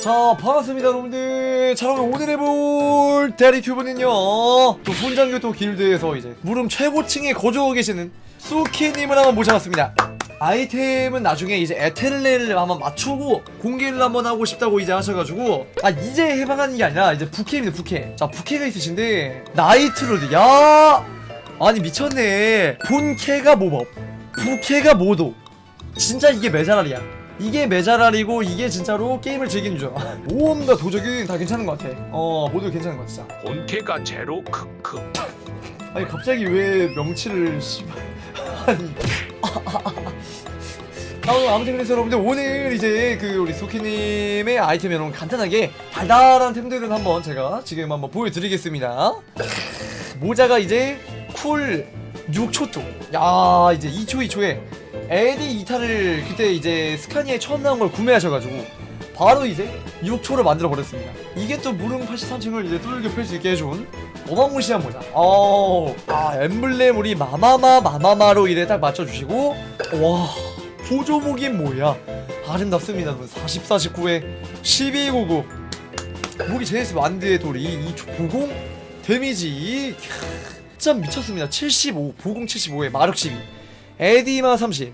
자 반갑습니다 여러분들. 자 그럼 오늘 해볼 대리큐브는요 또 훈장교토 길드에서 이제 무릎 최고층에 거주하고 계시는 수키님을 한번 모셔봤습니다. 아이템은 나중에 이제 에텔레를 한번 맞추고 공개를 한번 하고 싶다고 이제 하셔가지고 아 이제 해방하는 게 아니라 이제 부캐입니다 부캐. 자 부캐가 있으신데 나이트로드. 야! 아니 미쳤네. 본캐가 모법 부캐가 모도. 진짜 이게 메자랄이야 이게 메자랄이고 이게 진짜로 게임을 즐기는 줄 모험과 도적은 다 괜찮은 것 같아. 어 모두 괜찮은 것 같아. 진짜 본캐가 제로 크크. 아니 갑자기 왜 명치를 씨발 아니. 아, 아무튼 그래서 여러분들 오늘 이제 그 우리 소키님의 아이템 여러분 간단하게 달달한 템들을 한번 제가 지금 한번 보여드리겠습니다. 모자가 이제 쿨 6초 쪽 야 이제 2초 2초에 에디 2탄을 그때 이제 스카니에 처음 나온 걸 구매하셔가지고 바로 이제 6초를 만들어 버렸습니다. 이게 또 무릉 83층을 이제 뚫게 펼수 있게 해준 어마무시한 모자. 어, 아 엠블렘 우리 마마마 마마마로 이래 딱 맞춰주시고 와 보조목이 뭐야? 아름답습니다. 40, 49에 1299 목이 제네스 완드의 돌이 이 조- 보공 데미지 캬, 진짜 미쳤습니다. 75 보공 75에 마력 12 에디마 30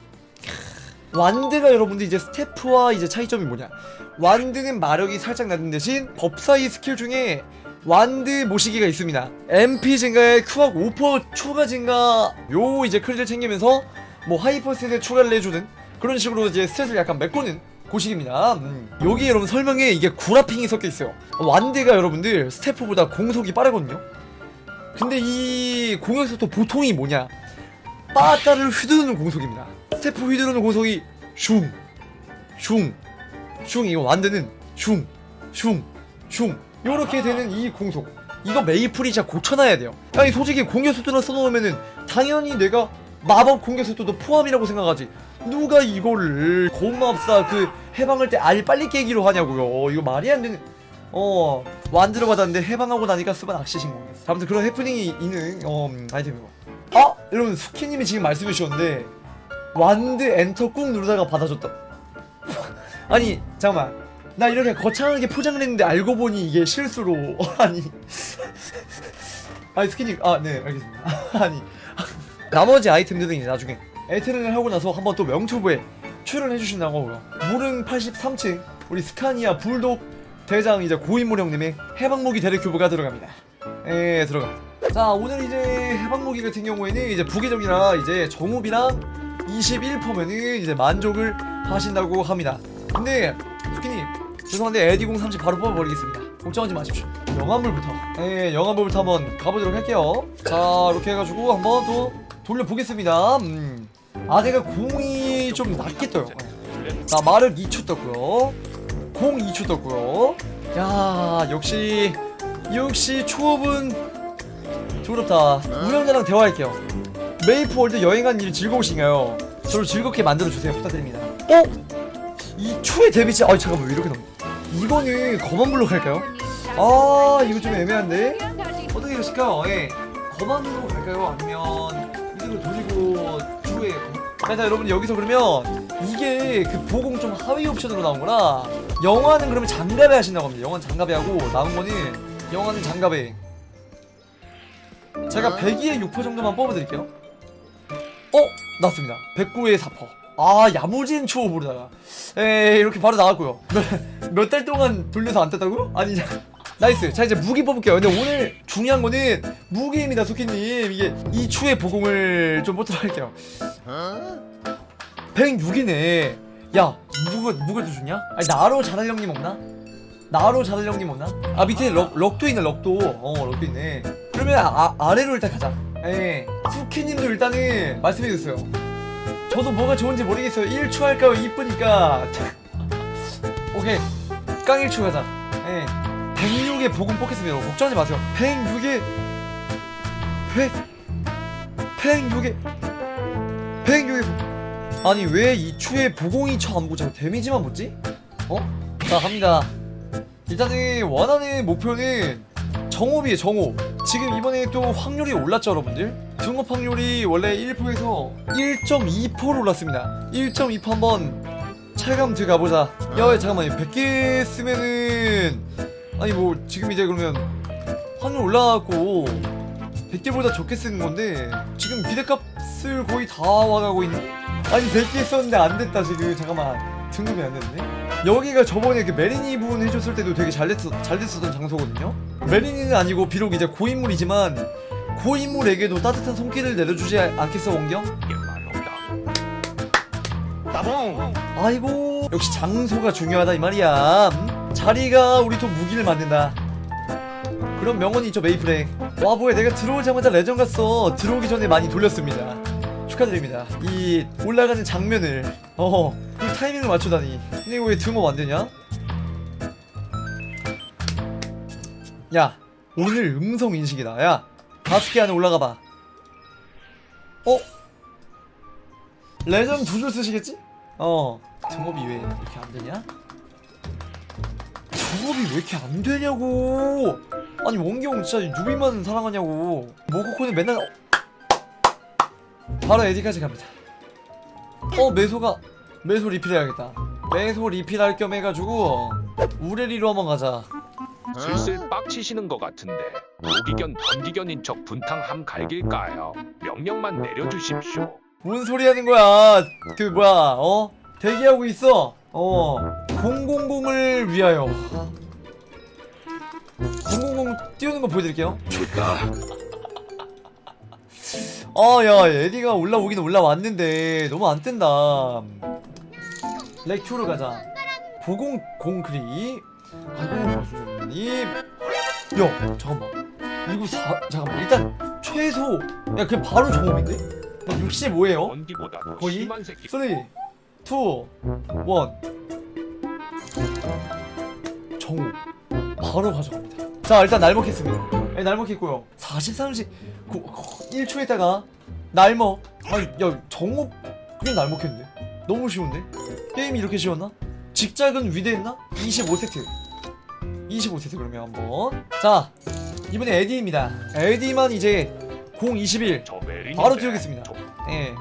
완드가 여러분들 이제 스태프와 이제 차이점이 뭐냐? 완드는 마력이 살짝 낮은 대신 법사위 스킬 중에 완드 모시기가 있습니다. MP 증가에 큐악 5% 추가 증가. 요 이제 크리를 챙기면서 뭐 하이퍼 스탯에 추가를 해주는 그런 식으로 이제 스탯을 약간 메꾸는 고식입니다. 음. 여기 여러분 설명에 이게 구라핑이 섞여 있어요. 완드가 여러분들 스태프보다 공속이 빠르거든요. 근데 이 공격 속도 보통이 뭐냐 빠따를 휘두르는 공속입니다. 스태프 휘두르는 공속이 슝, 슝, 슝 이거 완드는 슝, 슝, 슝 요렇게 되는 이 공속 이거 메이플이 진짜 고쳐놔야 돼요. 아니 솔직히 공격 속도나 써놓으면은 당연히 내가 마법 공격 속도도 포함이라고 생각하지. 누가 이거를 고마업사 그 해방할 때 알 빨리 깨기로 하냐고요. 이거 말이 안 되는. 어 완드로 받았는데 해방하고 나니까 쓰면 악시신 거예요. 아무튼 그런 해프닝이 있는 어, 음, 아이템이고. 아. 여러분 수키님이 지금 말씀해 주셨는데 완드 엔터 꾹 누르다가 받아줬다. 아니 잠깐만. 나 이렇게 거창하게 포장을 했는데 알고 보니 이게 실수로. 아니. 아니 스키님 아 네 알겠습니다. 아니. 나머지 아이템들은 나중에. 에테른을 하고 나서 한번 또 명초부에 출연해 주신다고 하고요. 무릉 83층 우리 스카니아 불독 대장 이제 고인물 형님의 해방무기 대리 큐브가 들어갑니다. 예 들어갑니다. 자 오늘 이제 해방무기 같은 경우에는 이제 부계정이라 이제 정읍이랑 21%면은 이제 만족을 하신다고 합니다. 근데 스키님 죄송한데 에디공 30 바로 뽑아버리겠습니다. 걱정하지 마십시오. 영암물부터. 예 영암물부터 한번 가보도록 할게요. 자 이렇게 해가지고 한번 또 돌려보겠습니다. 음. 아 내가 공이 좀 낮게 떠요. 예. 자 마력 2초 떴고요 공 2초 떴고요 야 역시 역시 초업은 부럽다 우영자랑 대화할게요 메이프월드 여행한 일 즐거우신가요? 저를 즐겁게 만들어주세요 부탁드립니다 어? 이 초의 데미지 아 잠깐만 왜 이렇게 나오 이거는 검은 블록 할까요? 아 이거 좀 애매한데 어떻게 하실까요? 예 검은 블록 갈까요? 아니면 이대로 돌리고 자, 자 여러분 여기서 그러면 이게 그 보공 좀 하위 옵션으로 나온 거라 영화는 그러면 장갑에 하신다고 합니다. 영화는 장갑에 하고 남은 거는 영화는 장갑에. 제가 102에 6% 정도만 뽑아드릴게요. 어? 나왔습니다. 109에 4%. 아 야무진 초보르다가. 에 이렇게 바로 나왔고요. 몇 달 동안 돌려서 안 떴다고요? 아니 나이스. 자 이제 무기 뽑을게요. 근데 오늘 중요한 거는 무기입니다 소키님. 이게 이 추의 보공을 좀 뽑도록 할게요 106이네. 야 무가 무가 또 주냐? 아니 나로 자달 형님 없나? 나로 자달 형님 없나? 아 밑에 럭, 럭도 있네 럭도. 어 럭도 있네. 그러면 아, 아래로 일단 가자. 예. 수키님도 일단은 말씀해 주세요. 저도 뭐가 좋은지 모르겠어요. 1초 할까요? 이쁘니까. 오케이. 깡 1초 가자. 예. 106에 보금 뽑겠습니다. 걱정하지 마세요. 106에 100 106에 106에 아니 왜 이 추에 보공이 쳐 안 보자 데미지만 보지? 어? 자 갑니다. 일단은 원하는 목표는 정업이에요 정업 지금 이번에 또 확률이 올랐죠 여러분들? 등업 확률이 원래 1%에서 1.2% 올랐습니다. 1.2% 한번 체감 들어가보자. 야 잠깐만 100개 쓰면은 아니 뭐 지금 이제 그러면 확률 올라가고 100개보다 적게 쓰는 건데 지금 기대값을 거의 다 와가고 있는 아니 100개 썼는데 안 됐다 지금. 잠깐만. 등급이 안 됐네. 여기가 저번에 그 메리니 분 해줬을 때도 되게 잘, 됐었, 잘 됐었던 장소거든요. 메리니는 아니고 비록 이제 고인물이지만 고인물에게도 따뜻한 손길을 내려주지 않겠어 원경? 따봉! 아이고 역시 장소가 중요하다 이 말이야. 음? 자리가 우리 또 무기를 만든다. 그런 명언이 있죠 메이플에 와보에 내가 들어오자마자 레전 갔어 들어오기 전에 많이 돌렸습니다 축하드립니다 이 올라가는 장면을 어그 타이밍을 맞추다니 근데 왜 등업 안 되냐 야 오늘 음성 인식이다 야개 안에 올라가 봐 어? 레전 두 줄 쓰시겠지? 어 등업이 왜 이렇게 안 되냐? 등업이 왜 이렇게 안 되냐고 아니 원경 진짜 유비만 사랑하냐고 모코코는 맨날 어. 바로 에디까지 갑니다. 어 매소가 매소 리필해야겠다. 매소 리필할 겸 해가지고 우레리로 한번 가자. 슬슬 빡치시는 것 같은데 오기견 던기견인 척 분탕함 갈길까요? 명령만 내려주십시오. 뭔 소리 하는 거야? 그 뭐야 어? 대기하고 있어. 어 000을 위하여. 000 띄우는 거 보여드릴게요 아야 에디가 올라오긴 올라왔는데 너무 안 뜬다. 레큐로 가자. 보공 공크리. 아이고 마수님? 야 잠깐만. 이거 사 잠깐만. 일단 최소 야 그냥 바로 정업인데? 65예요? 원기보다 더 거의? 심한 새끼. 3 2 1 정우. 바로 가져갑니다. 자 일단 날먹했습니다 네, 날먹 했고요 40, 30 1초 있다가 날먹 아니 야 정우 그냥 날먹 했는데 너무 쉬운데 게임이 이렇게 쉬웠나? 직작은 위대했나? 25세트 25세트 그러면 한번 자 이번에 에디입니다 에디만 이제 021저 메린 바로 띄우겠습니다. 예.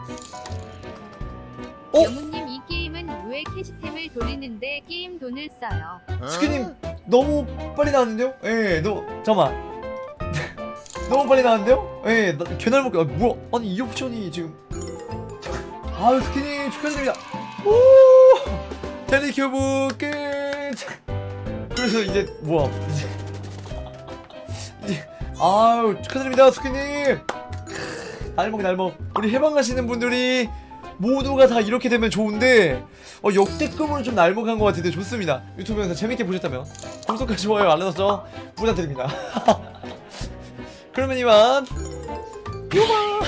어? 영훈님 이 게임은 왜 캐시템을 돌리는데 게임 돈을 써요? 스키님 너무 빨리 나왔는데요? 예, 너 잠깐만. 너무 빨리 나왔는데요? 예, 나 개날 먹게. 아, 뭐야? 아니 이 옵션이 지금. 아유 스키님 축하드립니다. 오, 텔리큐브 끝. 그래서 이제 뭐야? 이제 이제 아유 축하드립니다 스키님. 날먹 날먹. 우리 해방 가시는 분들이 모두가 다 이렇게 되면 좋은데 어, 역대급으로 좀 날먹한 것 같은데 좋습니다. 유튜브 영상 재밌게 보셨다면 구독과 좋아요 알람 설정 부탁드립니다. 그러면 이만. 요만